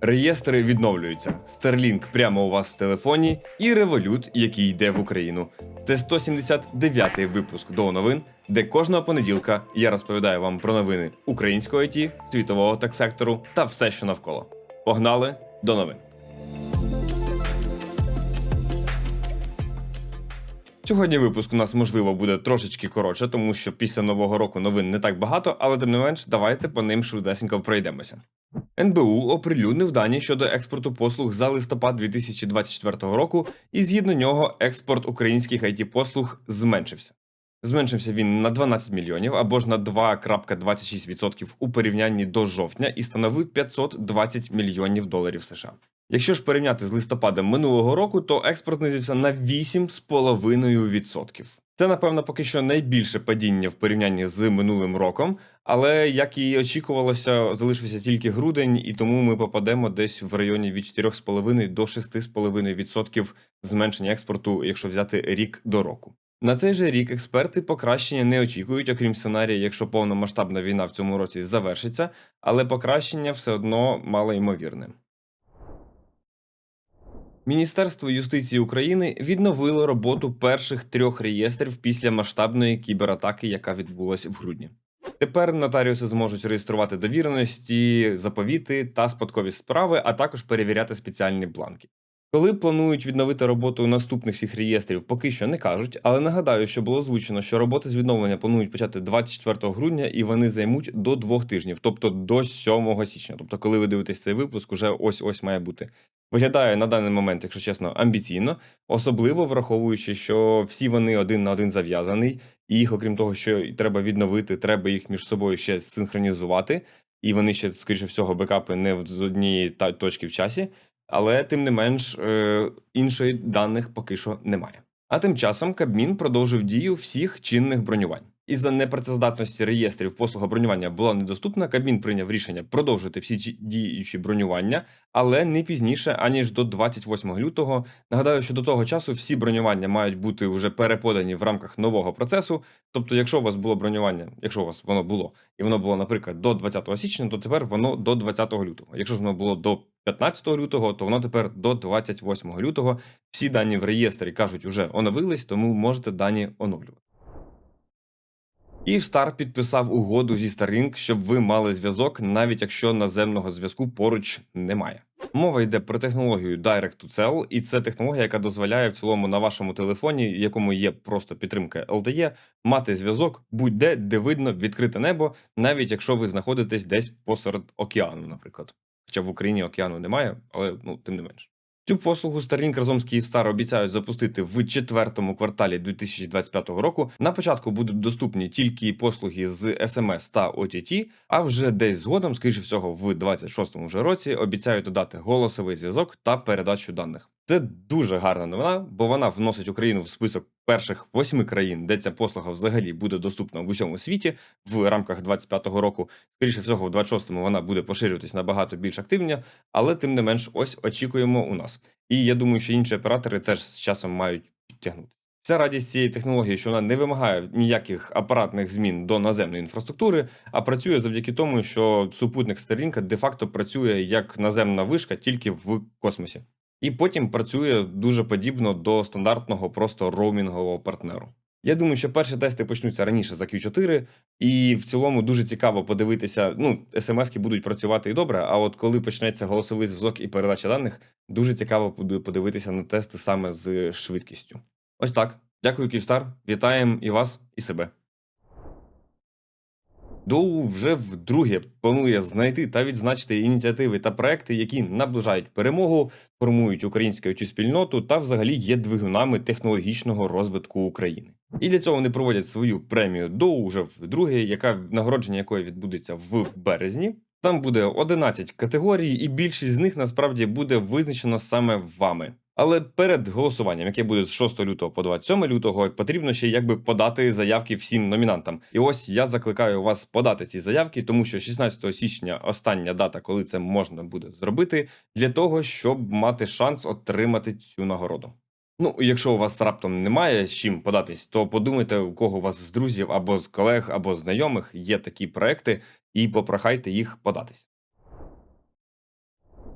Реєстри відновлюються. Starlink прямо у вас в телефоні і Revolut, який йде в Україну. Це 179-й випуск до новин, де кожного понеділка я розповідаю вам про новини українського ІТ, світового тек-сектору та все, що навколо. Погнали до новин. Сьогодні випуск у нас можливо буде трошечки коротше, тому що після нового року новин не так багато, але тим не менш, давайте по ним швидесенько пройдемося. НБУ оприлюднив дані щодо експорту послуг за листопад 2024 року, і згідно нього експорт українських it послуг зменшився. Зменшився він на 12 мільйонів або ж на 2,26% у порівнянні до жовтня і становив 520 мільйонів доларів США. Якщо ж порівняти з листопадом минулого року, то експорт знизився на 8,5%. Це, напевно, поки що найбільше падіння в порівнянні з минулим роком, але як і очікувалося, залишився тільки грудень, і тому ми попадемо десь в районі від 4,5 до 6,5% зменшення експорту, якщо взяти рік до року. На цей же рік експерти покращення не очікують, окрім сценарія, якщо повномасштабна війна в цьому році завершиться, але покращення все одно малоймовірне. Міністерство юстиції України відновило роботу перших трьох реєстрів після масштабної кібератаки, яка відбулася в грудні. Тепер нотаріуси зможуть реєструвати довіреності, заповіти та спадкові справи, а також перевіряти спеціальні бланки. Коли планують відновити роботу наступних всіх реєстрів, поки що не кажуть, але нагадаю, що було озвучено, що роботи з відновлення планують почати 24 грудня і вони займуть до двох тижнів, тобто до 7 січня. Тобто, коли ви дивитесь цей випуск, уже ось ось має бути. Виглядає на даний момент, якщо чесно, амбіційно, особливо враховуючи, що всі вони один на один зав'язаний, і їх, окрім того, що треба відновити, треба їх між собою ще синхронізувати, і вони ще, скоріше всього, бекапи не з однієї точки в часі. Але тим не менш е, іншої даних поки що немає. А тим часом Кабмін продовжив дію всіх чинних бронювань. Із-за непрацездатності реєстрів послуга бронювання була недоступна. Кабмін прийняв рішення продовжити всі діючі бронювання, але не пізніше аніж до 28 лютого. Нагадаю, що до того часу всі бронювання мають бути вже переподані в рамках нового процесу. Тобто, якщо у вас було бронювання, якщо у вас воно було, і воно було, наприклад, до 20 січня, то тепер воно до 20 лютого. Якщо ж воно було до 15 лютого, то воно тепер до 28 лютого. Всі дані в реєстрі кажуть, уже оновились, тому можете дані оновлювати. Київстар підписав угоду зі Starlink, щоб ви мали зв'язок, навіть якщо наземного зв'язку поруч немає. Мова йде про технологію Direct to Cell, і це технологія, яка дозволяє в цілому на вашому телефоні, якому є просто підтримка LTE, мати зв'язок будь-де, де видно відкрите небо, навіть якщо ви знаходитесь десь посеред океану, наприклад. Хоча в Україні океану немає, але ну тим не менш. Цю послугу Starlink разом з Київстар обіцяють запустити в четвертому кварталі 2025 року. На початку будуть доступні тільки послуги з SMS та OTT, а вже десь згодом, скоріше всього, в 26-му вже році обіцяють додати голосовий зв'язок та передачу даних. Це дуже гарна новина, бо вона вносить Україну в список перших восьми країн, де ця послуга взагалі буде доступна в усьому світі в рамках 25-го року. Скоріше всього, в 26-му вона буде поширюватись набагато більш активно, але тим не менш, ось очікуємо у нас. І я думаю, що інші оператори теж з часом мають підтягнути. Вся радість цієї технології, що вона не вимагає ніяких апаратних змін до наземної інфраструктури, а працює завдяки тому, що супутник Starlink де-факто працює як наземна вишка тільки в космосі. І потім працює дуже подібно до стандартного просто роумінгового партнеру. Я думаю, що перші тести почнуться раніше за Q4, і в цілому дуже цікаво подивитися. Ну, смски будуть працювати і добре. А от коли почнеться голосовий зв'язок і передача даних, дуже цікаво подивитися на тести саме з швидкістю. Ось так. Дякую, Київстар. Вітаємо і вас, і себе. Доу вже вдруге планує знайти та відзначити ініціативи та проекти, які наближають перемогу, формують українську спільноту та взагалі є двигунами технологічного розвитку України. І для цього вони проводять свою премію Доу вже вдруге, яка нагородження якої відбудеться в березні. Там буде 11 категорій, і більшість з них насправді буде визначено саме вами. Але перед голосуванням, яке буде з 6 лютого по 27 лютого, потрібно ще якби подати заявки всім номінантам. І ось я закликаю вас подати ці заявки, тому що 16 січня остання дата, коли це можна буде зробити, для того, щоб мати шанс отримати цю нагороду. Ну, якщо у вас раптом немає з чим податись, то подумайте, у кого у вас з друзів або з колег, або знайомих є такі проекти, і попрохайте їх податись.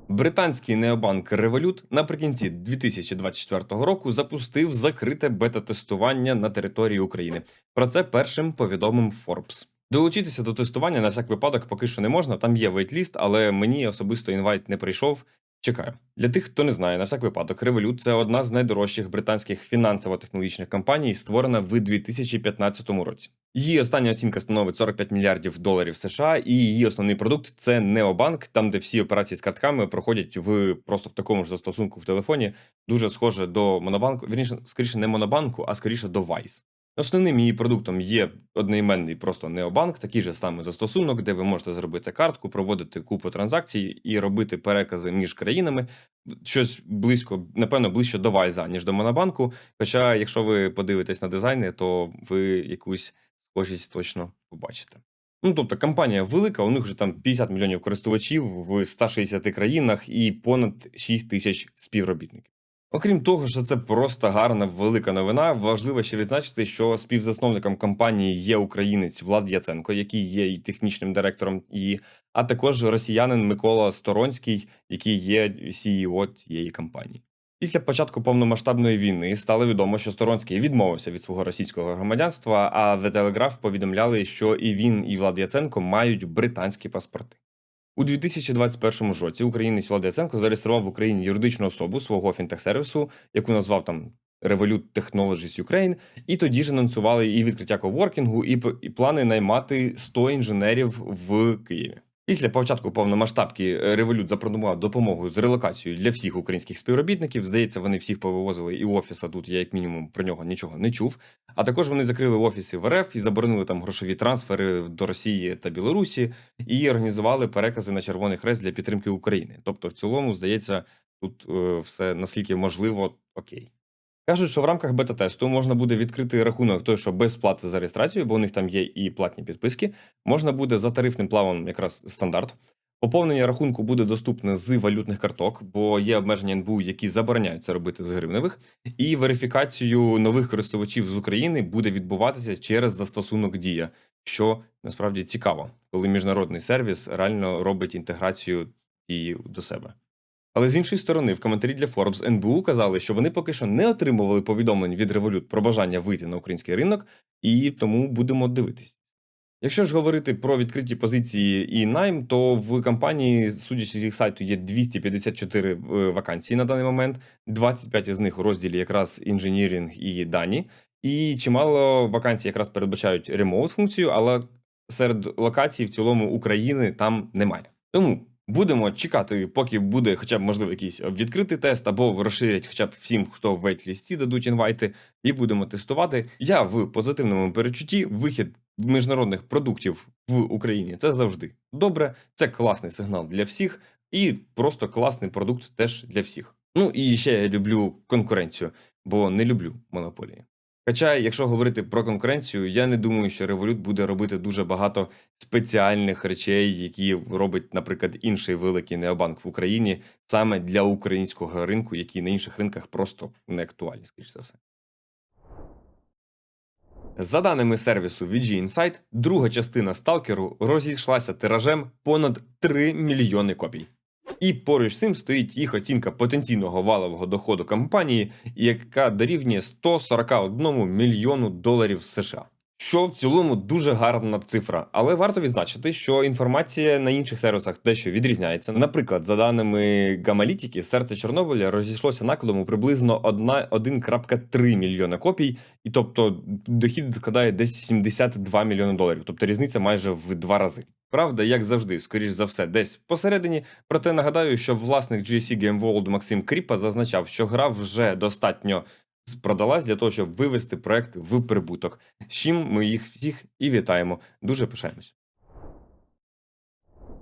Британський необанк Revolut наприкінці 2024 року запустив закрите бета-тестування на території України. Про це першим повідомив Forbes. Долучитися до тестування на всяк випадок поки що не можна. Там є вейтліст, але мені особисто інвайт не прийшов. Чекаю. Для тих, хто не знає, на всяк випадок, Revolut – це одна з найдорожчих британських фінансово-технологічних компаній, створена в 2015 році. Її остання оцінка становить 45 мільярдів доларів США, і її основний продукт це необанк, там де всі операції з картками проходять в просто в такому ж застосунку в телефоні, дуже схоже до монобанку. Вірніше, скоріше не монобанку, а скоріше до Wise. Основним її продуктом є одноіменний просто необанк, такий же самий застосунок, де ви можете зробити картку, проводити купу транзакцій і робити перекази між країнами. Щось близько, напевно, ближче до Вайза, ніж до Монобанку. Хоча, якщо ви подивитесь на дизайни, то ви якусь схожість точно побачите. Ну, тобто, компанія велика, у них вже там 50 мільйонів користувачів в 160 країнах і понад 6 тисяч співробітників. Окрім того, що це просто гарна велика новина. Важливо ще відзначити, що співзасновником компанії є українець Влад Яценко, який є і технічним директором її, а також росіянин Микола Сторонський, який є CEO цієї компанії. Після початку повномасштабної війни стало відомо, що Сторонський відмовився від свого російського громадянства. А The Telegraph повідомляли, що і він, і Влад Яценко мають британські паспорти. У 2021 році українець Влад Яценко зареєстрував в Україні юридичну особу свого фінтех-сервісу, яку назвав там Revolut Technologies Ukraine, і тоді ж анонсували і відкриття коворкінгу, і, і плани наймати 100 інженерів в Києві. Після початку повномасштабки Revolut запропонував допомогу з релокацією для всіх українських співробітників. Здається, вони всіх повивозили і офіса. Тут я як мінімум про нього нічого не чув. А також вони закрили офіси в РФ і заборонили там грошові трансфери до Росії та Білорусі, і організували перекази на Червоний Хрест для підтримки України. Тобто, в цілому, здається, тут е, все наскільки можливо окей. Кажуть, що в рамках бета-тесту можна буде відкрити рахунок той, що без плати за реєстрацію, бо у них там є і платні підписки. Можна буде за тарифним плавом якраз стандарт. Поповнення рахунку буде доступне з валютних карток, бо є обмеження НБУ, які забороняють це робити з гривневих. І верифікацію нових користувачів з України буде відбуватися через застосунок Дія, що насправді цікаво, коли міжнародний сервіс реально робить інтеграцію дії до себе. Але з іншої сторони, в коментарі для Forbes НБУ казали, що вони поки що не отримували повідомлень від Revolut про бажання вийти на український ринок, і тому будемо дивитись. Якщо ж говорити про відкриті позиції і найм, то в компанії, судячи з їх сайту, є 254 е, вакансії на даний момент, 25 із них у розділі якраз інженірінг і дані, і чимало вакансій якраз передбачають ремоут функцію, але серед локацій в цілому України там немає. Тому будемо чекати, поки буде хоча б можливо якийсь відкритий тест, або розширять хоча б всім, хто в вейтлісті дадуть інвайти, і будемо тестувати. Я в позитивному перечутті вихід міжнародних продуктів в Україні це завжди добре. Це класний сигнал для всіх, і просто класний продукт теж для всіх. Ну і ще я люблю конкуренцію, бо не люблю монополії. Хоча, якщо говорити про конкуренцію, я не думаю, що Revolut буде робити дуже багато спеціальних речей, які робить, наприклад, інший великий необанк в Україні саме для українського ринку, які на інших ринках просто не актуальні, скоріш за все. За даними сервісу VG Insight, друга частина сталкеру розійшлася тиражем понад 3 мільйони копій. І поруч з цим стоїть їх оцінка потенційного валового доходу компанії, яка дорівнює 141 мільйону доларів США. Що в цілому дуже гарна цифра, але варто відзначити, що інформація на інших сервісах дещо відрізняється. Наприклад, за даними Гамалітіки, серце Чорнобиля розійшлося накладом у приблизно 1,3 мільйона копій, і тобто дохід складає десь 72 мільйони доларів, тобто різниця майже в два рази. Правда, як завжди, скоріш за все, десь посередині. Проте нагадаю, що власник GSC Game World Максим Кріпа зазначав, що гра вже достатньо продалась для того, щоб вивести проект в прибуток. З чим ми їх всіх і вітаємо. Дуже пишаємось.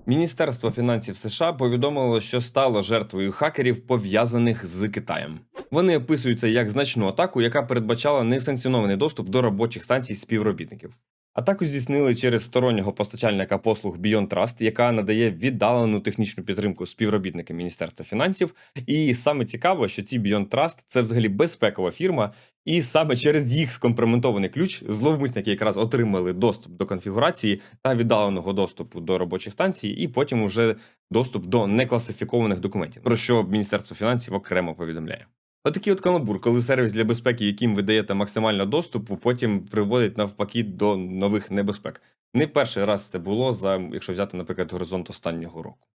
Міністерство фінансів США повідомило, що стало жертвою хакерів, пов'язаних з Китаєм. Вони описуються як значну атаку, яка передбачала несанкціонований доступ до робочих станцій співробітників. Атаку здійснили через стороннього постачальника послуг Beyond Trust, яка надає віддалену технічну підтримку співробітникам Міністерства фінансів. І саме цікаво, що ці Beyond Trust – це взагалі безпекова фірма, і саме через їх скомпрометований ключ зловмисники якраз отримали доступ до конфігурації та віддаленого доступу до робочих станцій, і потім уже доступ до некласифікованих документів, про що Міністерство фінансів окремо повідомляє. Отакий от каламбур, коли сервіс для безпеки, яким ви даєте максимально доступу, потім приводить навпаки до нових небезпек. Не перший раз це було за, якщо взяти, наприклад, горизонт останнього року.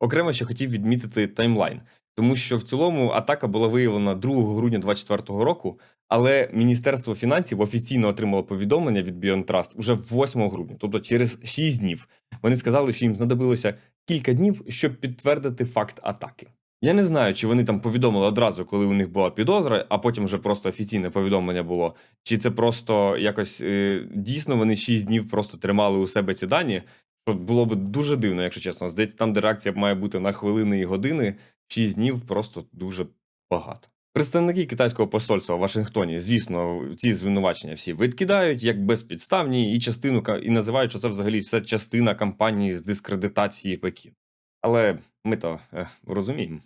Окремо ще хотів відмітити таймлайн, тому що в цілому атака була виявлена 2 грудня 2024 року, але Міністерство фінансів офіційно отримало повідомлення від Trust уже 8 грудня, тобто через 6 днів. Вони сказали, що їм знадобилося кілька днів, щоб підтвердити факт атаки. Я не знаю, чи вони там повідомили одразу, коли у них була підозра, а потім вже просто офіційне повідомлення було. Чи це просто якось е, дійсно вони 6 днів просто тримали у себе ці дані? Що було б дуже дивно, якщо чесно. Здається, там, де реакція має бути на хвилини і години, 6 днів просто дуже багато. Представники китайського посольства в Вашингтоні, звісно, ці звинувачення всі відкидають як безпідставні, і частину і називають, що це взагалі все частина кампанії з дискредитації Пекіну. Але ми то е, розуміємо.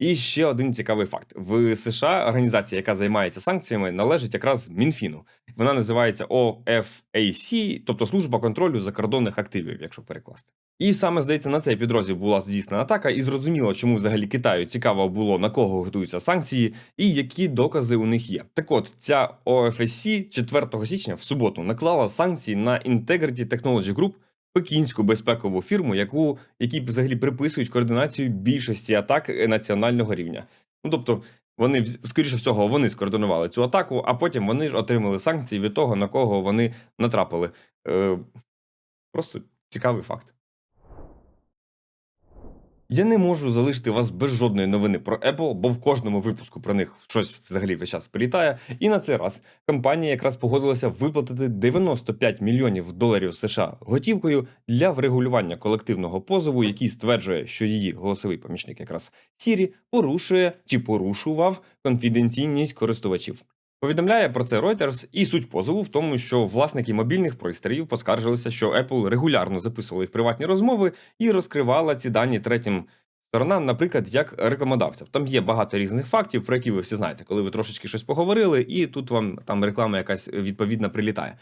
І ще один цікавий факт: в США організація, яка займається санкціями, належить якраз Мінфіну. Вона називається OFAC, тобто служба контролю закордонних активів, якщо перекласти. І саме здається, на цей підрозділ була здійснена атака, і зрозуміло, чому взагалі Китаю цікаво було на кого готуються санкції і які докази у них є. Так от ця OFAC 4 січня в суботу наклала санкції на Integrity Technology Group, пекінську безпекову фірму, яку які взагалі приписують координацію більшості атак е, національного рівня. Ну тобто, вони скоріше всього вони скоординували цю атаку, а потім вони ж отримали санкції від того, на кого вони натрапили. Е, просто цікавий факт. Я не можу залишити вас без жодної новини про Apple, бо в кожному випуску про них щось взагалі весь час прилітає. І на цей раз компанія якраз погодилася виплатити 95 мільйонів доларів США готівкою для врегулювання колективного позову, який стверджує, що її голосовий помічник, якраз Siri, порушує чи порушував конфіденційність користувачів. Повідомляє про це Reuters, і суть позову в тому, що власники мобільних пристроїв поскаржилися, що Apple регулярно записувала їх приватні розмови і розкривала ці дані третім сторонам, наприклад, як рекламодавців. Там є багато різних фактів, про які ви всі знаєте, коли ви трошечки щось поговорили, і тут вам там реклама якась відповідна прилітає.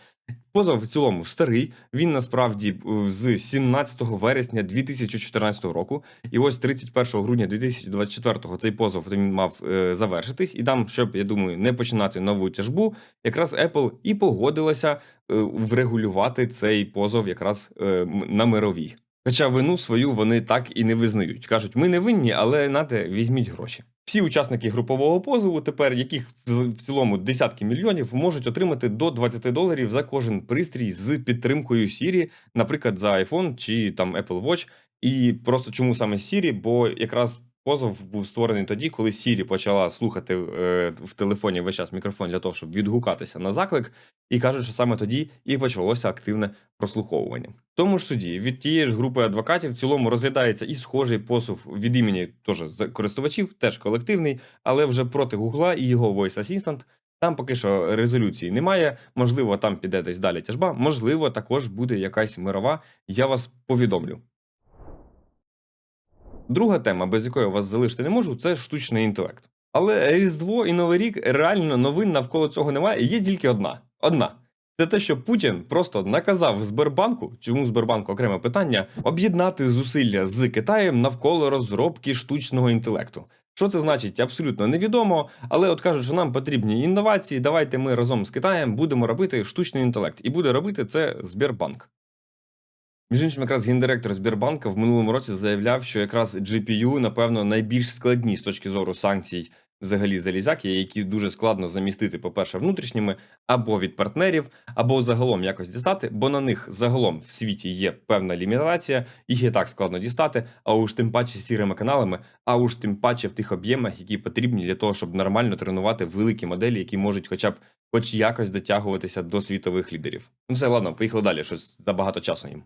Позов в цілому старий. Він насправді е, з 17 вересня 2014 року. І ось 31 грудня 2024 цей позов він мав е, завершитись. І там, щоб я думаю, не починати нову тяжбу, якраз Apple і погодилася е, врегулювати цей позов якраз на мировій. Хоча вину свою вони так і не визнають. Кажуть, ми не винні, але нате візьміть гроші. Всі учасники групового позову, тепер яких в цілому десятки мільйонів, можуть отримати до 20 доларів за кожен пристрій з підтримкою Siri, наприклад, за iPhone чи там Apple Watch. І просто чому саме Siri? Бо якраз позов був створений тоді, коли Siri почала слухати е, в телефоні весь час мікрофон для того, щоб відгукатися на заклик, і кажуть, що саме тоді і почалося активне прослуховування. Тому ж суді від тієї ж групи адвокатів в цілому розглядається і схожий позов від імені теж користувачів, теж колективний, але вже проти Гугла і його Voice Assistant. Там поки що резолюції немає. Можливо, там піде десь далі тяжба. Можливо, також буде якась мирова. Я вас повідомлю. Друга тема, без якої вас залишити не можу, це штучний інтелект. Але Різдво і Новий рік реально новин навколо цього немає. Є тільки одна. Одна. Це те, що Путін просто наказав Сбербанку, чому Сбербанку окреме питання, об'єднати зусилля з Китаєм навколо розробки штучного інтелекту. Що це значить, абсолютно невідомо, але от кажуть, що нам потрібні інновації. Давайте ми разом з Китаєм будемо робити штучний інтелект, і буде робити це Сбербанк. Між іншим, якраз гендиректор Сбербанка в минулому році заявляв, що якраз GPU, напевно, найбільш складні з точки зору санкцій взагалі залізяки, які дуже складно замістити, по-перше, внутрішніми, або від партнерів, або загалом якось дістати, бо на них загалом в світі є певна лімітація, їх і так складно дістати, а уж тим паче сірими каналами, а уж тим паче в тих об'ємах, які потрібні для того, щоб нормально тренувати великі моделі, які можуть хоча б хоч якось дотягуватися до світових лідерів. Ну все, ладно, поїхали далі, щось забагато часу їм.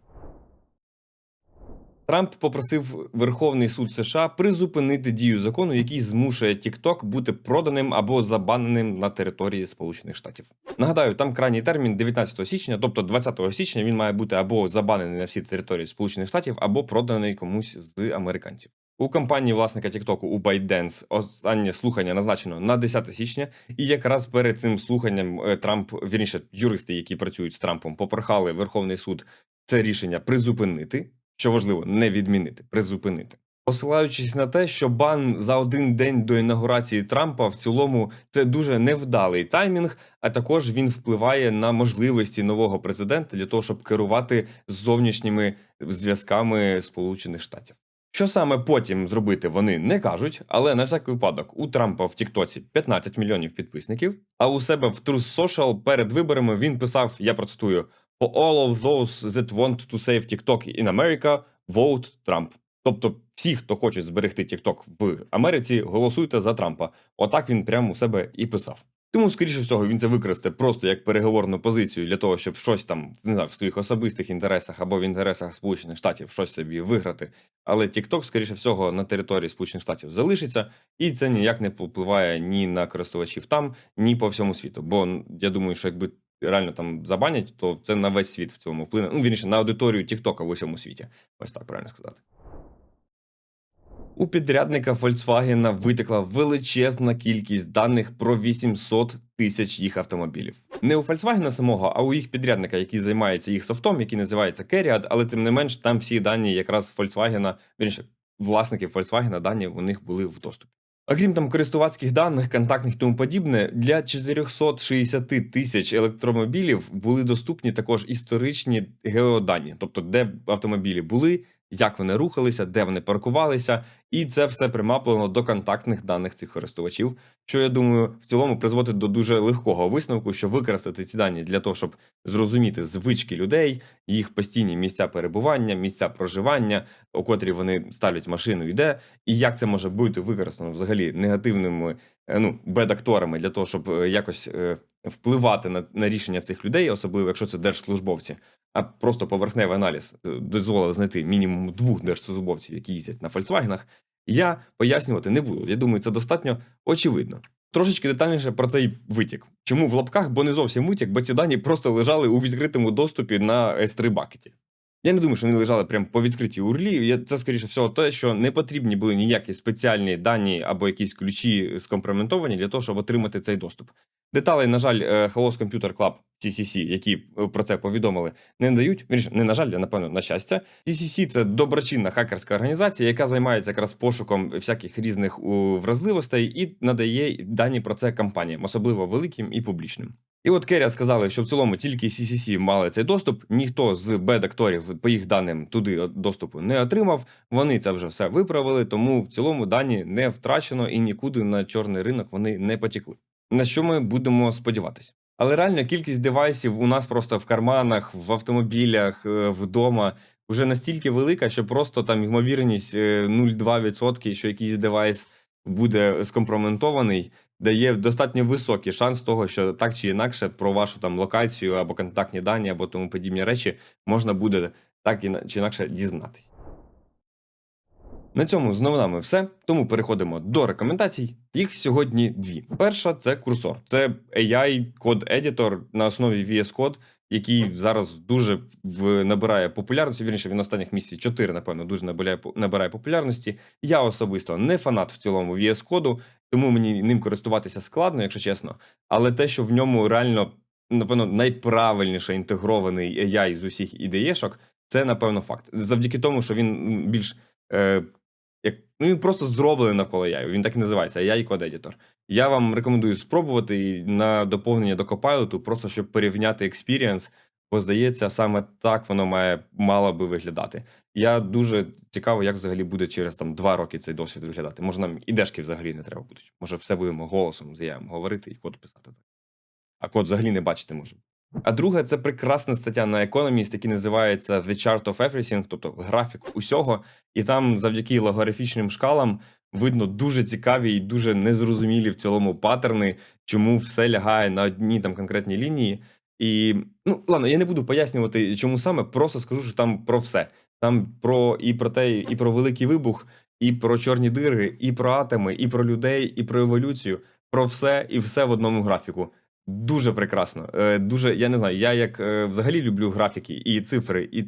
Трамп попросив Верховний суд США призупинити дію закону, який змушує TikTok бути проданим або забаненим на території Сполучених Штатів. Нагадаю, там крайній термін 19 січня, тобто 20 січня він має бути або забанений на всі території Сполучених Штатів, або проданий комусь з американців. У компанії власника TikTok у ByteDance останнє слухання назначено на 10 січня, і якраз перед цим слуханням е, Трамп, вірніше, юристи, які працюють з Трампом, попрохали Верховний суд це рішення призупинити, що важливо, не відмінити, призупинити. Посилаючись на те, що бан за один день до інаугурації Трампа в цілому це дуже невдалий таймінг, а також він впливає на можливості нового президента для того, щоб керувати зовнішніми зв'язками Сполучених Штатів. Що саме потім зробити, вони не кажуть, але на всякий випадок у Трампа в Тіктоці 15 мільйонів підписників. А у себе в Truth Social перед виборами він писав: я процитую: For all of those that want to save TikTok in America, vote Trump. Тобто, всі, хто хоче зберегти TikTok в Америці, голосуйте за Трампа. Отак він прямо у себе і писав. Тому, скоріше всього, він це використає просто як переговорну позицію для того, щоб щось там не знаю, в своїх особистих інтересах або в інтересах Сполучених Штатів щось собі виграти. Але TikTok, скоріше всього, на території Сполучених Штатів залишиться, і це ніяк не впливає ні на користувачів там, ні по всьому світу. Бо я думаю, що якби реально там забанять, то це на весь світ в цьому вплине. Ну, вірніше, на аудиторію TikTok в усьому світі. Ось так правильно сказати. У підрядника Volkswagen витекла величезна кількість даних про 800 тисяч їх автомобілів. Не у Volkswagen самого, а у їх підрядника, який займається їх софтом, який називається Керіад, але тим не менш там всі дані якраз Volkswagen, вірніше, власників Volkswagen дані у них були в доступі. Окрім там користувацьких даних, контактних і тому подібне, для 460 тисяч електромобілів були доступні також історичні геодані, тобто де автомобілі були, як вони рухалися, де вони паркувалися, і це все примаплено до контактних даних цих користувачів. Що я думаю, в цілому призводить до дуже легкого висновку, що використати ці дані для того, щоб зрозуміти звички людей, їх постійні місця перебування, місця проживання, у котрі вони ставлять машину і де, і як це може бути використано взагалі негативними е, ну бедакторами для того, щоб е, якось е, впливати на, на рішення цих людей, особливо якщо це держслужбовці. А просто поверхневий аналіз е, дозволив знайти мінімум двох держслужбовців, які їздять на Фольксвагенах. Я пояснювати не буду. Я думаю, це достатньо очевидно. Трошечки детальніше про цей витік. Чому в лапках, бо не зовсім витік, бо ці дані просто лежали у відкритому доступі на S3 бакеті. Я не думаю, що вони лежали прямо по відкритій урлі. Це, скоріше всього, те, що не потрібні були ніякі спеціальні дані або якісь ключі скомпроментовані для того, щоб отримати цей доступ. Деталей, на жаль, е, Hello Computer Club TCC, які е, про це повідомили, не надають. Вірніше, не на жаль, а напевно, на щастя. TCC – це доброчинна хакерська організація, яка займається якраз пошуком всяких різних вразливостей і надає дані про це компаніям, особливо великим і публічним. І от Керрі сказали, що в цілому тільки CCC мали цей доступ. Ніхто з бед-акторів, по їх даним, туди доступу не отримав. Вони це вже все виправили, тому в цілому дані не втрачено і нікуди на чорний ринок вони не потікли. На що ми будемо сподіватися? Але реально кількість девайсів у нас просто в карманах, в автомобілях, е, вдома вже настільки велика, що просто там ймовірність е, 0,2%, що якийсь девайс буде скомпроментований, дає достатньо високий шанс того, що так чи інакше про вашу там локацію або контактні дані, або тому подібні речі можна буде так чи інакше дізнатись. На цьому з новинами все. Тому переходимо до рекомендацій. Їх сьогодні дві. Перша це курсор. Це AI код едітор на основі VS Code, який зараз дуже набирає популярності. Вірніше, він останніх місяців 4, напевно, дуже набирає, набирає популярності. Я особисто не фанат в цілому VS коду, тому мені ним користуватися складно, якщо чесно. Але те, що в ньому реально, напевно, найправильніше інтегрований AI з усіх ідеєшок, це напевно факт. Завдяки тому, що він більш е, як ну він просто зроблений навколо AI. Він так і називається AI Code Editor. Я вам рекомендую спробувати і на доповнення до Copilot, просто щоб порівняти експірієнс, бо здається, саме так воно має мало би виглядати. Я дуже цікаво, як взагалі буде через там два роки цей досвід виглядати. Може, нам і дешки взагалі не треба будуть. Може, все будемо голосом з говорити і код писати. А код взагалі не бачити може. А друге, це прекрасна стаття на Economist, який називається The Chart of Everything, тобто графік усього. І там завдяки логарифічним шкалам видно дуже цікаві і дуже незрозумілі в цілому паттерни, чому все лягає на одній там конкретній лінії. І ну ладно, я не буду пояснювати, чому саме, просто скажу, що там про все. Там про і про те, і про великий вибух, і про чорні дири, і про атоми, і про людей, і про еволюцію. Про все і все в одному графіку. Дуже прекрасно. Е, дуже, я не знаю, я як е, взагалі люблю графіки і цифри, і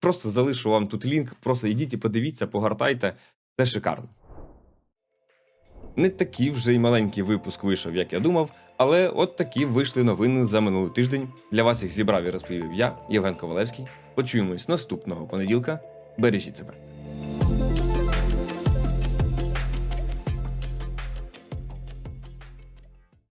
просто залишу вам тут лінк. Просто йдіть і подивіться, погортайте. Це шикарно. Не такий вже й маленький випуск вийшов, як я думав, але от такі вийшли новини за минулий тиждень. Для вас їх зібрав і розповів я, Євген Ковалевський. Почуємось наступного понеділка. Бережіть себе.